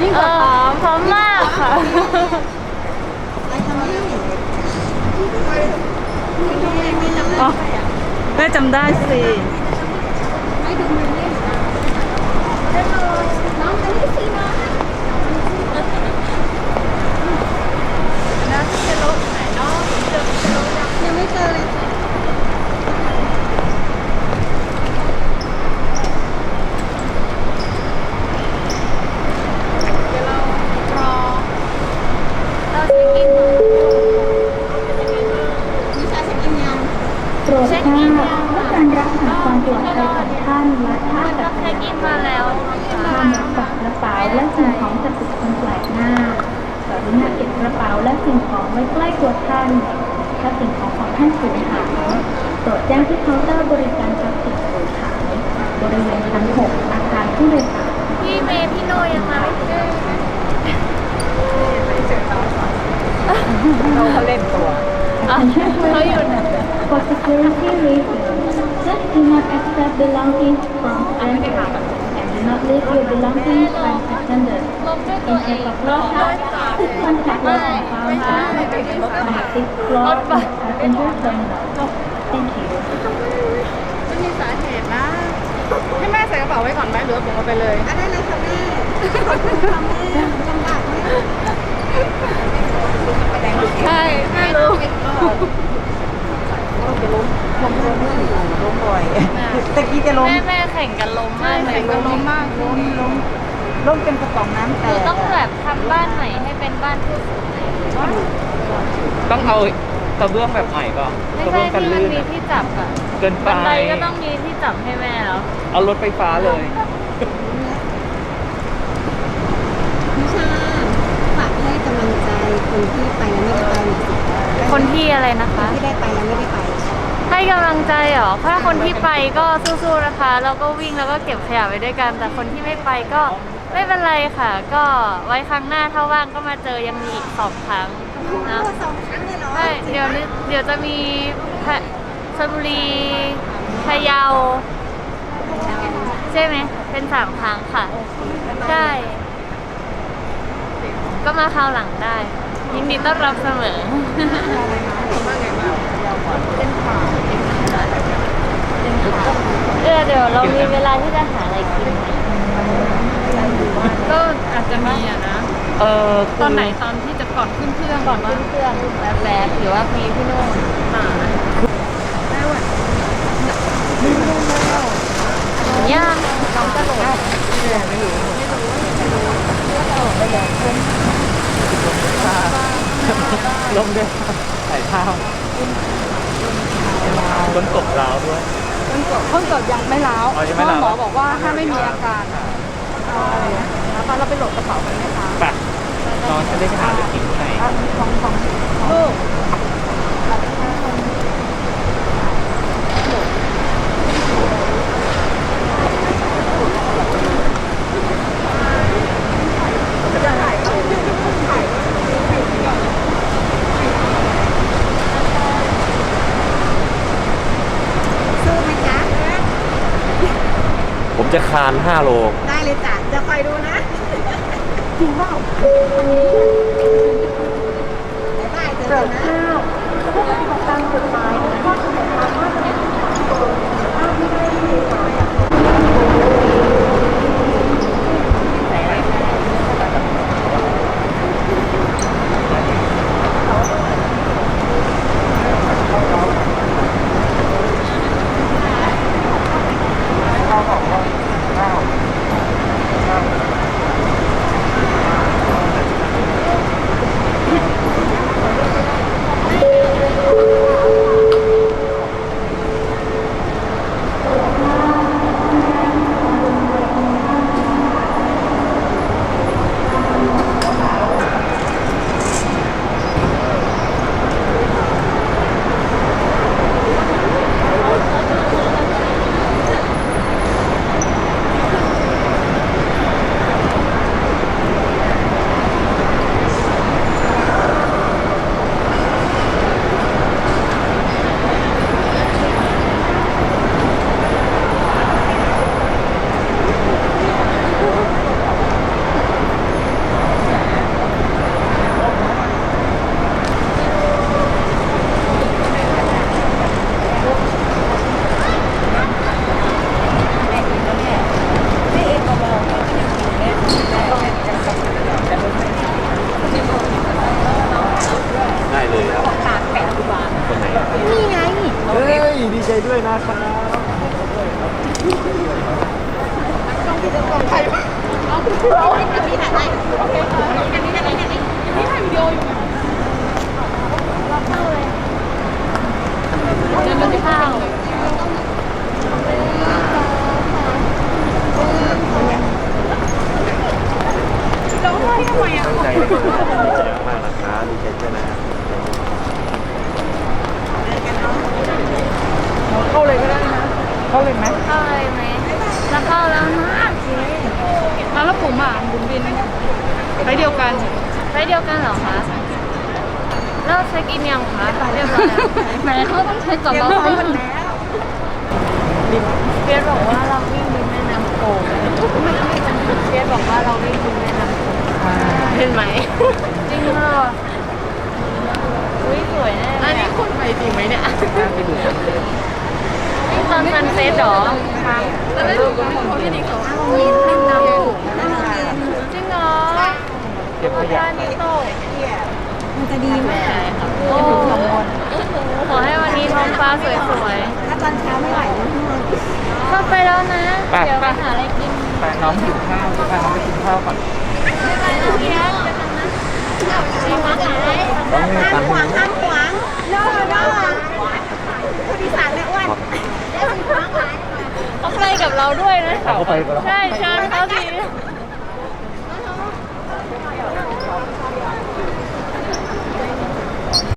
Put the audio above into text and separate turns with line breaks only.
ยิ่งกว่าพร้อมพร้อมมากค่ะ
อ๋อแม่จำได้สิ
ยังไม่เจอเลยค่ะ
เราจะกิน
นิชาเช็คอินยัง
โปรดทราบว่าการรักษาความปลอดภัยของ ท่านและท่า
มัน
กั
ก็
บ
แค่กินมาแล้วนะคะ
ห้ามนำฝากกระเป๋าและสิ่งของจากบุคคลแปลกหน้ากรุณาเก็บกระเป๋าและสิ่งของไว้ใกล้ตัวท่าน ถ้าสิ่งของของท่านสูญหายโปรดแจ้งที่เคาน์เตอร์บริการทรัพย์สินสูญหายบริเวณชั้น6อาคารผู้โดยสาร
พี่เมย์พี่โนยังมาไม่เจอ
เราเขาเล่นตัว
อะ
Attention
เขาอยู่ไหน
For security reasons, just do not accept belongings from strangers and do not leave your belongings unattended.
ลบด้วย
In
ตัวเอง
case of loss, please contact us on our sixth floor passenger terminal. Thank you.
ไม่มีสาเหตุนะ ให้แม่ใส่กระเป๋าไว้ก่อนไหมหรือว่าผมเอาไปเลย
อะได้เลยค่ะแม่ขอบคุณค่ะแม่ลำบากไหม
ใช่แม่รู้
ล้มบ่อยตะกี้จะล้ม
แม่แม่แข่งกันล้มมากเลย
แข่งกันล้มมาก
ล้มล้มล้มเป็นกระป๋องน้ำ
ห
แต
นู
ก
ต้องแบบทำบ้านใหม่ให้เป็นบ้านผู้สูงอายุ
ต้องเอากระเบื้องแบบใหม่ป่ะ
ไม่
กระ
ใช่
เบื้องกัน
ที่มัน
ลื่น
มี
อะ
ที่จับอะ
เกินไป
บันไดก็ต้องมีที่จับให้แม่แล้ว
เอารถไฟฟ้าเลย
นิชาฝากให้กำลังใจคนที่ไปแล้วไม่ได้ไปหน่อยสิ
คนที่อะไรนะคะ
ที่ได้ไปแล้วไม่ได้ไป
ให้กำ ลังใจเหรอถ้าคนที่ไปก็สู้ๆนะคะเราก็วิ่งแล้วก็เก็บขยะไว้ด้วยกัน แต่คนที่ไม่ไปก็ไม่เป็นไรค่ะ ก็ไว้ครั้งหน้าถ้าว่างก็มาเจอยังมีอีกสองครั้งนะ
สองครั้งเลยเหรอ
ใช่เดี๋ยวนี้เดี๋ยวจะมีพะชลบุรีพะเยาใช่ไหมเป็นสามครั้งค่ะใช่ก็มาคราวหลังได้ยินดีต้อนรับเสมอเออเดี๋ยวเรามีเวลาที่จะหาอะไรกินไหม
ก็อาจจะมีอะนะ
เออ
ตอนไหนตอนที่จะก่อนขึ้นเครื่อง
ก่อนขึ้นเครื่องแวบๆหรือว่ามีพี่โน่นย่างน้องกระโดด
ลมด้วยใส่เท้าบนกบร้าวด้วย
เพิ่งเกิดเพิ่งเกิดยังไม่ล้าว
อ๋อยังไม่ล้าว
หมอบอกว่าถ้าไม่มีอาการนะคะเราไปโหลดกระเป๋ากันไหมคะ
ไปนอนจะได้ไปหาอะไรกินที่ไหน
ของของลูก
สู้ไหมจ๊ะ
ผม จะคาน5โล
ได้เลยจ้ะจะคอยดูนะจริงเปล่าบ๊ายบายเจอกันนะ
เด้
วยนะครับใค
รวะเอาเอาอั
นนี้ถ่ายได้โอเคค่ะอันนี้ถ่ายได้อันนี้ยั
งไม่ถ่ายวิดีโออยู่เรา
เข้เลยเดินไปข้าว
บุญบินไปเดียวกัน
ไปเดียวกันเหรอคะแล้วเช็คอินยังคะเรียบร้อยแล้ว
แหมเขาต้องเช็คก่อนเราไปมันแล้ว
เพียรบอกว่าเราวิ่งริมแม่น้ำโขงเพียรบอกว่าเราวิ่งริมแม่น้ำโขงเห็นไหมจริงเหรออุ้ยสวยแน่
อันนี้คุณไปจริงไหมเนี่ย
นี่ตอนซันเซ็ตเหรอ
ตอนแรกดูก็ไม่รู้ที่นี่เขา
เย็นนั่งน้ำถูกนั่งเย็น
จริงเหรอ
เก็บขยะ
ด้านนี้ตก
มันจะดีมาก
โอ้ขอให้วันนี้ท้องฟ้าสวย
ถ้าตอนเช้าไม่ไหวนะพี่มน
ๆเข้าไปแล้วนะเดี๋ยวไปหาอะไรกิน
ไปน้องหิวข้าวไปน้องไปกินข้าวก่อน
เพียรเจอกันนะมีมาขาย
ต้องให้ตังค์ให้นะ
ห้ามขวางน้อน้อคนอีสานแม่อ้วน
เขาไปกับเราด้วยนะ
เอาเข้าไปก่อน
ใช่เชิญ